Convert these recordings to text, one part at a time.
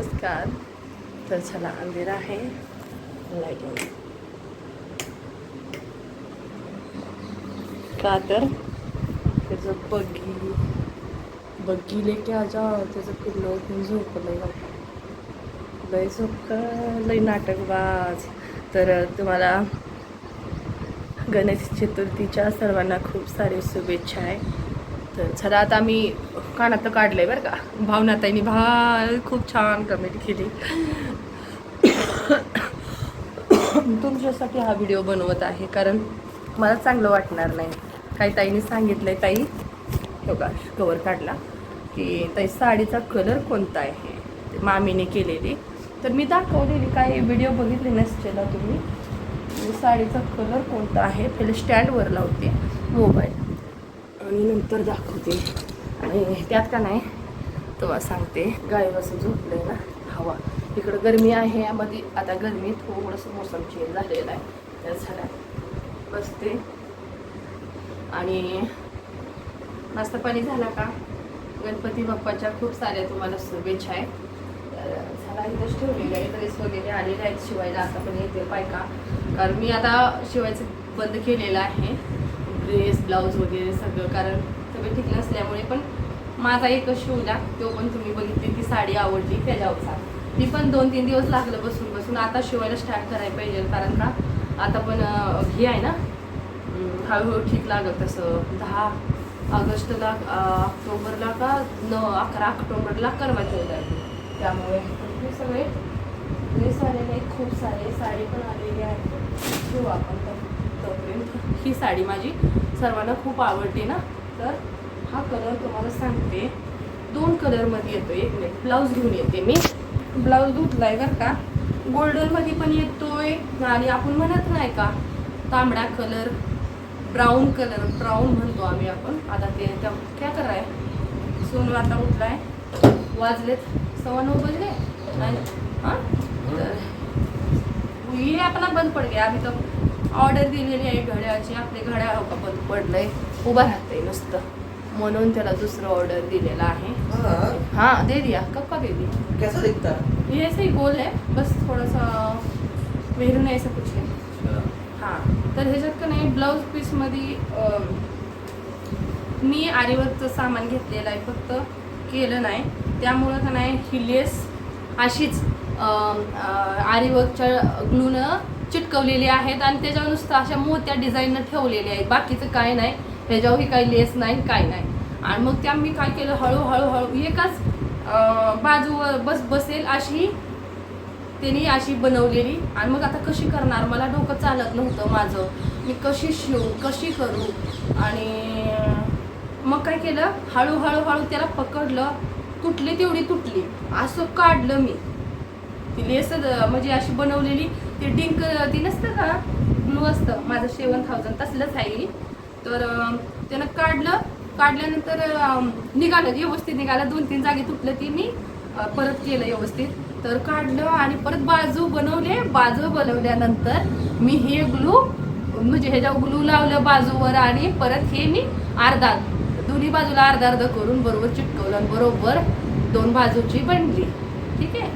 नमस्कार. तर चला अंधेर आहे. लाइट का तर? त्याचं बग्गी बग्गी लेके आजा त्याचं पिल्लो घेऊन झोपलंय बाबा. लय झोप लय नाटकबाज. तर तुम्हाला गणेश चतुर्थीच्या सर्वांना खूप सारे शुभेच्छा आहे. तर चला आता मी कानात काढलंय बरं का. भावनाताईनी भा खूप छान कमेंट केली. तुमच्यासाठी हा व्हिडिओ बनवत आहे कारण मला चांगलं वाटणार नाही. काही ताईने सांगितलंय ताई हो का कवर काढला की ताई साडीचा कलर कोणता आहे? ते मामीने केलेली. तर मी दाखवलेली काही व्हिडिओ बघितले नसते ना तुम्ही. साडीचा कलर कोणता आहे? पहिले स्टँडवर लावते मोबाईल. आणि नंतर दाखवते. आणि त्यात का नाही तेव्हा सांगते. गाय असं झोपलंय ना हवा. इकडं गरमी आहे यामध्ये आता गरमी थोडंसं मोसम चेंज झालेला आहे. त्या झाला बसते. आणि नाश्ता पाणी झाला का? गणपती बाप्पाच्या खूप साऱ्या तुम्हाला शुभेच्छा आहे. झाला इथंच ठेवलेले आहे. ड्रेस वगैरे आलेले आहेत शिवायला. आता पण येते पायका कारण मी आता शिवायचं बंद केलेलं आहे. ड्रेस ब्लाऊज वगैरे सगळं कारण तब्येत ठीक नसल्यामुळे पण माझा एक शिवला तो पण तुम्ही बघितली ती साडी आवडली त्याच्यावरचा. ती पण दोन तीन दिवस लागलं बसून बसून आता शिवायला स्टार्ट करायला पाहिजे कारण का आता पण अं, हे आहे ना हळूहळू ठीक लागत तसं. दहा ऑगस्टला ऑक्टोबरला का न अकरा ऑक्टोबरला करवा होतं त्यामुळे हे सगळे ड्रेस आलेले खूप सारे साडी पण आलेली आहे शिवू आपण तर. तोपर्यंत ही साडी माझी सर्वांना खूप आवडते ना. तर हा कलर तुम्हाला सांगते. दोन कलरमध्ये येतो एक मिनिट ब्लाऊज घेऊन येते मी. ब्लाऊज धुतलाय बरं का. गोल्डनमध्ये पण येतोय. आणि आपण म्हणत नाही का तांबडा कलर ब्राऊन कलर ब्राऊन म्हणतो आम्ही आपण. आता ते त्या काय कराय? सोनू आता उठलाय. वाजलेत. सव्वा नऊ बजले. आणि हां? तर ये अपना बंद पड गया अभी ऑर्डर दिलेली आहे घड्याळची. आपले घड्याळ हो का? बंद पडलंय. उभं राहतंय नुसतं. म्हणून त्याला दुसरं ऑर्डर दिलेला आहे. हाँ हाँ दे दिया कब का दे दिया कैसा दिखता है ये ऐसे ही गोल है बस थोड़ा सा मेरून ऐसा कुछ है हां. तर ह्याच्यात का नाही ब्लाऊज पीसमध्ये मी आरीवरचं सामान घेतलेलं आहे. फक्त केलं नाही. त्यामुळं का नाही ही लेस अशीच आरीवर्कच्या ग्लूनं चिटकवलेली आहेत आणि त्याच्यावर नुसतं अशा मोत्या डिझाईननं ठेवलेल्या आहेत. बाकीचं काय नाही. त्याच्यावरही काही लेस नाही काय नाही. आणि मग त्या मी काय केलं हळूहळू हळू एकाच बाजूवर बस बसेल अशी त्यांनी अशी बनवलेली. आणि मग आता कशी करणार? मला डोकं चालत नव्हतं माझं. मी कशी शिवू कशी करू? आणि मग काय केलं? हळूहळू हळू त्याला पकडलं. तुटली तेवढी तुटली. असं काढलं मी. ती लेस म्हणजे अशी बनवलेली ती डिंक ती नसतं का? ब्लू असतं. माझं सेवन थाउजंड तसलंच आहे तर त्यानं काढलं. काढल्यानंतर निघालं. व्यवस्थित निघालं. दोन तीन जागी तुटलं ती मी. परत केलं व्यवस्थित. तर काढलं आणि परत बाजू बनवले. बाजू बनवल्यानंतर मी हे ग्लू म्हणजे ह्याच्यावर ग्लू लावलं बाजूवर आणि परत हे मी अर्धा दोन्ही बाजूला अर्धा अर्धा करून बरोबर चिटकवलं बरोबर दोन बाजूची बनली. ठीक आहे?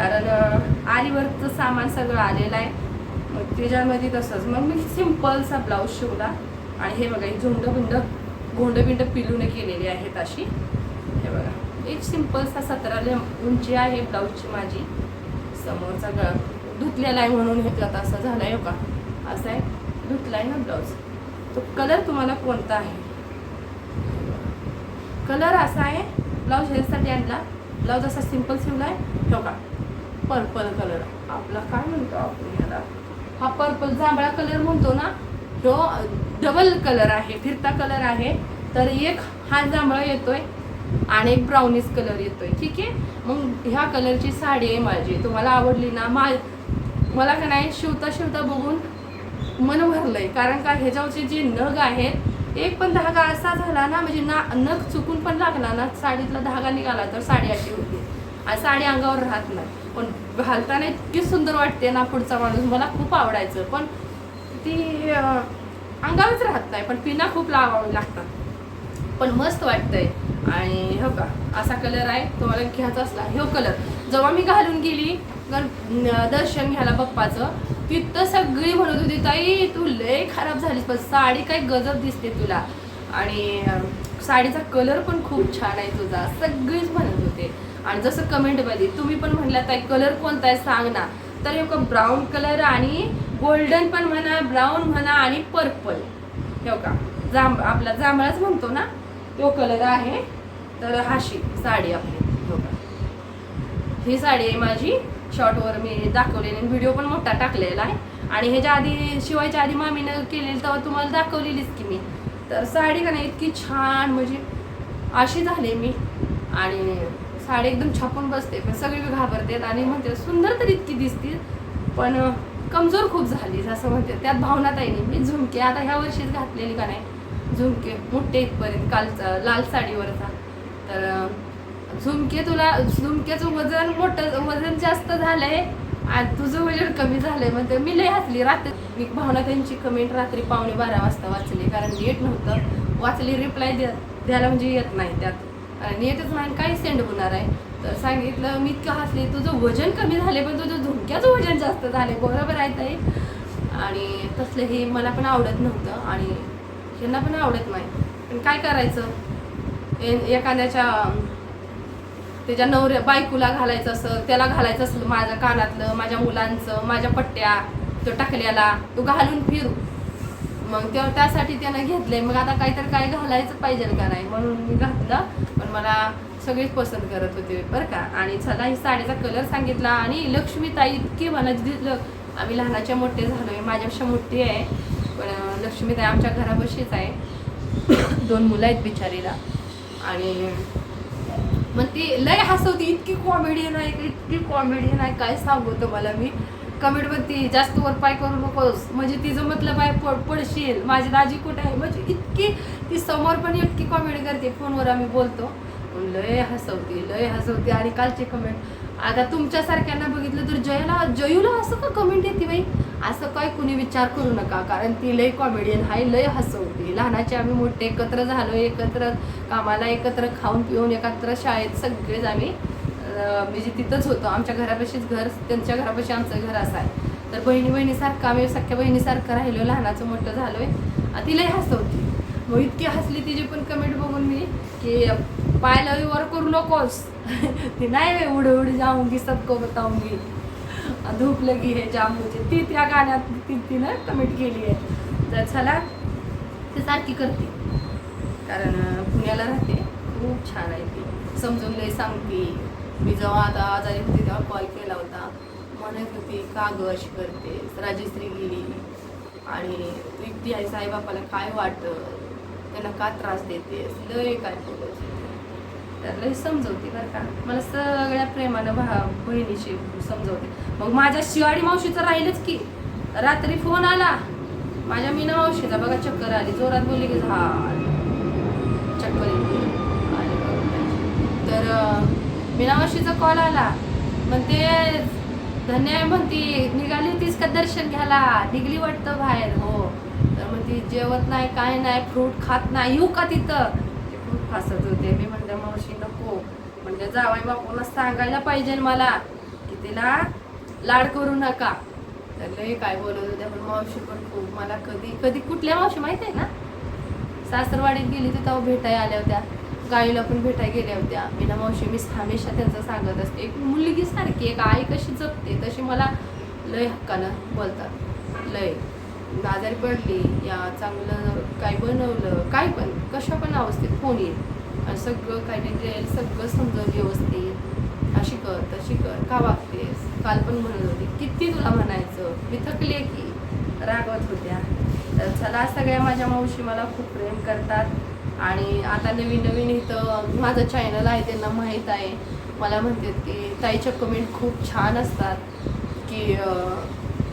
कारण आरीवरचं सामान सगळं आलेलं आहे. मग त्याच्यामध्ये तसंच. मग मी सिम्पलचा ब्लाऊज शिवला. आणि हे बघा ही झुंड बिंड गोंड पिलून केलेली आहेत अशी. हे बघा एक सिम्पलचा सतराला उंची आहे ब्लाऊजची माझी. समोरचा गळा धुतलेला आहे म्हणून हे आता असं झालं आहे का असं आहे धुतला आहे ना ब्लाऊज. तो कलर तुम्हाला कोणता आहे? कलर असा आहे ब्लाऊज ह्यासाठी आणला. ब्लाऊज असा सिंपल शिवला आहे ठेवका पर्पल कलर. आपला काय म्हणतो आपण ह्याला? हा पर्पल जांभळा कलर म्हणतो ना? तो डबल कलर आहे फिरता कलर आहे. तर एक हा जांभळा येतोय आणि एक ब्राउनिश कलर येतोय. ठीक आहे? मग ह्या कलरची साडी आहे माझी. तुम्हाला आवडली ना? मा मला का नाही? शिवता शिवता बघून मन भरलंय. कारण का ह्याच्यावरचे जे नग आहेत एक पण धागा असा झाला ना म्हणजे ना नग चुकून पण लागला ना साडीतला धागा निघाला तर साडी अशी होती. साडी अंगावर राहत नाही. पण घालताना इतकी सुंदर वाटते ना पुढचा माणूस. मला खूप आवडायचं. पण ती अंगावरच राहत नाही. पण पिना खूप लावावी लागतात. पण मस्त वाटतंय. आणि हो का? असा कलर आहे. तो मला घ्यायचा असला ह्यो कलर जेव्हा मी घालून गेली दर्शन घ्यायला बाप्पाचं तिथं सगळी म्हणत होती ताई तू लय खराब झालीस पण साडी काय गजब दिसते तुला. आणि साडीचा कलर पण खूप छान आहे तुझा. सगळीच म्हणत आणि जसं कमेंटमध्ये तुम्ही पण म्हणला ताई कलर कोणता आहे सांग ना तर हे ब्राऊन कलर आणि गोल्डन पण म्हणा ब्राऊन म्हणा आणि पर्पल हे का जांभ आपला जांभळाच म्हणतो ना तो कलर आहे. तर हाशी साडी आपली हो का ही साडी आहे माझी शॉर्टवर मी दाखवलेली व्हिडिओ पण मोठा टाकलेला आहे. आणि ह्याच्या आधी शिवायच्या आधी मामीनं केलेली तेव्हा तुम्हाला दाखवलेलीच की मी. तर साडी का नाही इतकी छान म्हणजे अशी झाली मी. आणि साडी एकदम छापून बसते पण सगळी घाबरतात आणि म्हणते सुंदर तर इतकी दिसतील पण कमजोर खूप झाली असं म्हणते त्यात भावना ताई नाही मी झुमके आता ह्या वर्षीच घातलेली का नाही? झुमके मोठे इथपर्यंत कालचा लाल साडीवरचा. तर झुमके तुला झुमक्याचं वजन मोठं वजन जास्त झालंय आणि तुझं वजन कमी झालंय म्हणते. मी लय हसली रात्री. मी भावना त्यांची कमेंट रात्री पावणे बारा वाजता वाचली कारण येत नव्हतं. वाचली रिप्लाय द्या द्यायला म्हणजे येत नाही त्यात. आणि नेटच नाही काय सेंड होणार आहे. तर सांगितलं मी इतकं हसले तुझं वजन कमी झाले पण तुझं झुमक्याचं वजन जास्त झाले. बरोबर आहे ताई. आणि तसलं हे मला पण आवडत नव्हतं आणि ह्यांना पण आवडत नाही. पण काय करायचं? ए- एखाद्याच्या त्याच्या नवऱ्या बायकोला घालायचं असं त्याला घालायचं असलं माझ्या कानातलं माझ्या मुलांचं माझ्या पट्ट्या तो टाकल्याला तो घालून फिरू. मग तेव्हा त्यासाठी त्यानं घेतले मग आता काहीतरी काय घालायचं पाहिजे का नाही म्हणून मी घातलं. पण मला सगळेच पसंत करत होते बरं का. आणि चला ही साडीचा कलर सांगितला आणि लक्ष्मीताई इतकी मला दिलं. आम्ही लहानाच्या मोठे आहे माझ्यापेक्षा मोठी आहे. पण लक्ष्मीताई आमच्या घरापाशीच आहे. दोन मुलं आहेत बिचारीला. आणि मग ती लय हसवती. इतकी कॉमेडियन आहे इतकी कॉमेडियन आहे. काय सांगू तुम्हाला मी? कमेंट जास्त वर पाय करू नकोस. म्हणजे तिचं मतलब आहे पड पडशील. माझी दाजी कुठे आहे? म्हणजे इतकी ती समोर पण इतकी कॉमेडी करते. फोनवर आम्ही बोलतो. लय हसवते लय हसवते. आणि कालचे कमेंट आता तुमच्यासारख्यांना बघितलं तर जयला जयूला असं का कमेंट येते बाई? असं काय कुणी विचार करू नका. कारण ती लय कॉमेडियन आहे लय हसवते. लहानाचे आम्ही मोठे एकत्र झालो एकत्र कामाला एकत्र खाऊन पिऊन एकत्र शाळेत सगळेच आम्ही म्हणजे तिथंच होतो. आमच्या घरापाशीच घर त्यांच्या घरापाशी आमचं घर असं आहे. तर बहिणी बहिणीसारखं आम्ही सख्या बहिणीसारखं राहिलो लहानाचं मोठं झालोय. आहे ती लय हसवती मग इतकी हसली तिची पण कमेंट बघून मी की पायला वर करू नकोस. ती नाही उड उड जाऊंगी सबको बताऊंगी धूप लगी हे जांबूचे ती त्या गाण्यात ती तिनं कमेंट केली आहे. तर चला ती सारखी करते. कारण पुण्याला राहते. खूप छान आहे ती. समजून लय सांगते. मी जेव्हा आता आजारी होती तेव्हा कॉल केला होता. म्हणत होती का ग अशी करते राजश्री गेली आणि तू एकटी साईबापाला काय वाटतं? त्यांना का त्रास देते लय काय बोलत तर लय समजवते बरं का. मला सगळ्या प्रेमानं भा बहिणीशी समजवते. मग माझ्या शिवाडी मावशीचं राहिलंच की. रात्री फोन आला. माझ्या मीना मावशीचा बघा चक्कर आली. जोरात बोलली की झा चक्कर येते आली तर अं, मावशीचा कॉल आला. म्हणते धन्य आहे म्हणती निघाली होतीस का दर्शन घ्यायला? निघली वाटतं बाहेर. हो. तर म्हणती जेवत नाही काय नाही फ्रूट खात नाही येऊ का तिथं? ते खूप हसत होते. मी म्हणते मावशी नको. म्हणजे जावाई बापूला सांगायला पाहिजे मला की तिला लाड करू नका. तर लय काय बोलत होत्या पण मावशी पण खूप मला कधी कधी कुठल्या मावशी माहिती आहे ना सासरवाडीत गेली तर तेव्हा भेटाय आल्या होत्या. गाईला पण भेटाय गेल्या होत्या. मीना मावशी मी हमेशा त्यांचं सांगत असते. एक मुलगी सारखी एक आई कशी जपते तशी मला लय हक्कानं बोलतात. लय. आजारी पडली या चांगलं काय बनवलं काय पण कशा पण अवस्थेत फोन येईल? आणि सगळं काय डिटेल सगळं समजून व्यवस्थित. अशी कर तशी कर का वागतेस? काल पण म्हणत होती किती तुला म्हणायचं? मी थकले की. रागवत होत्या. तर चला सगळ्या माझ्या मावशी मला खूप प्रेम करतात. आणि आता नवीन नवीन इथं माझं चॅनल आहे त्यांना माहीत आहे. मला म्हणतात की ताईच्या कमेंट खूप छान असतात. की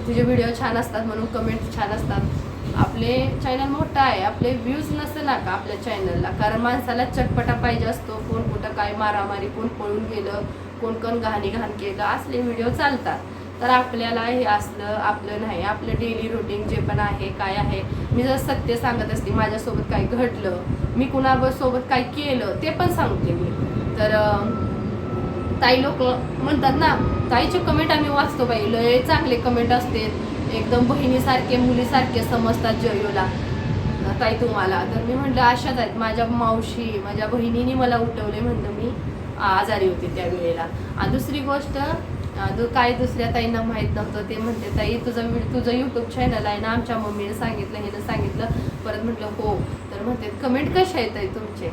तुझे व्हिडिओ छान असतात म्हणून कमेंट छान असतात. आपले चॅनल मोठं आहे आपले व्ह्यूज नसेल का आपल्या चॅनलला कारण माणसाला चटपटा पाहिजे असतो. कोण कुठं काय मारामारी कोण पळून गेलं कोण कोण घाणी घाण केलं असले व्हिडिओ चालतात. तर आपल्याला हे असलं आपलं नाही. आपलं डेली रुटीन जे पण आहे काय आहे मी जर सत्य सांगत असते माझ्यासोबत काय घडलं मी कुणासोबत काय केलं ते पण सांगते मी. तर ताई लोक म्हणतात ना ताईचे कमेंट आम्ही वाचतो बाई लय चांगले कमेंट असते एकदम बहिणीसारखे मुलीसारखे समजतात जयोला. ताई तुम्हाला. तर मी म्हटलं अशाच आहेत. माझ्या मावशी माझ्या बहिणीने मला उठवले म्हणलं मी. आजारी होते त्या वेळेला. आणि दुसरी गोष्ट दु- काय दुसऱ्या ताईंना माहीत नव्हतं ते म्हणते ताई तुझं तुझं यूट्यूब चॅनल आहे ना आमच्या मम्मीने सांगितलं हे सांगितलं. परत म्हटलं हो. तर म्हणते कमेंट कसे आहेत ताई तुमचे?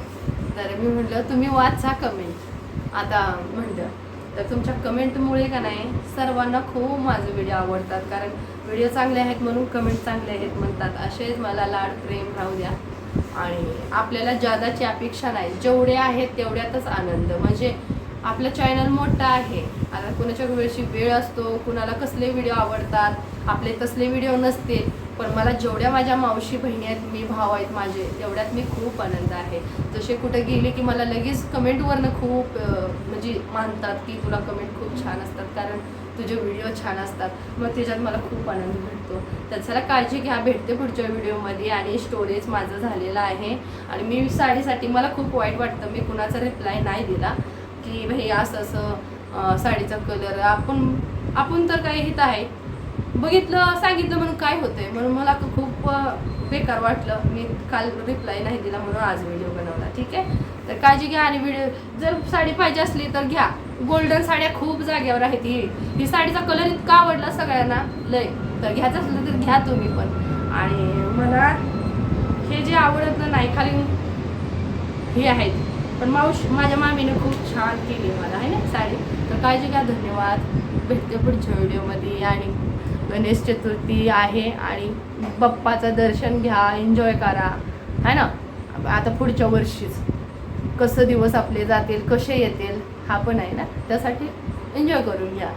तर मी म्हटलं तुम्ही वाचा कमेंट आता म्हटलं तर तुमच्या कमेंटमुळे का नाही सर्वांना खूप माझे व्हिडिओ आवडतात कारण व्हिडिओ चांगले आहेत म्हणून कमेंट चांगले आहेत म्हणतात. असेच मला लाड प्रेम राहू द्या. आणि आपल्याला जादाची अपेक्षा नाही जेवढे आहेत तेवढ्यातच आनंद. म्हणजे आपलं चॅनल मोठं आहे आता कुणाच्या वेळची वेळ असतो कुणाला कसले व्हिडिओ आवडतात आपले तसले व्हिडिओ नसते पण मला जेवढ्या माझ्या मावशी बहिणी आहेत मी भाव आहेत माझे तेवढ्यात मी खूप आनंद आहे. जसे कुठं गेले की मला लगेच कमेंटवरनं खूप म्हणजे मानतात की तुला कमेंट खूप छान असतात कारण तुझे व्हिडिओ छान असतात. मग त्याच्यात मला खूप आनंद भेटतो. तर चला काळजी घ्या भेटते पुढच्या व्हिडिओमध्ये आणि स्टोरेज माझं झालेलं आहे. आणि मी साडीसाठी मला खूप वाईट वाटतं मी कुणाचा रिप्लाय नाही दिला की भाई असं असं साडीचा कलर आपण आपण तर काही हित आहे. बघितलं सांगितलं म्हणून काय होतंय? म्हणून मला खूप बेकार वाटलं. मी काल रिप्लाय नाही दिला म्हणून आज व्हिडिओ बनवला. ठीक आहे? तर काळजी घ्या आणि व्हिडिओ जर साडी पाहिजे असली तर घ्या. गोल्डन साड्या खूप जागेवर आहेत ही. ही साडीचा कलर इतका आवडला सगळ्यांना. लय. तर घ्यायचं असलं तर घ्या तुम्ही पण. आणि मला हे जे आवडत नाही खाली हे आहेत. पण मावशी माझ्या मामीने खूप छान केली मला आहे ना साडी. तर काळजी घ्या धन्यवाद. भेटते पुढच्या व्हिडिओमध्ये. आणि गणेश चतुर्थी आहे आणि बाप्पाचं दर्शन घ्या एन्जॉय करा आहे ना. आता पुढच्या वर्षीच कसं दिवस आपले जातील कसे येतील हा पण आहे ना. त्यासाठी एन्जॉय करून घ्या.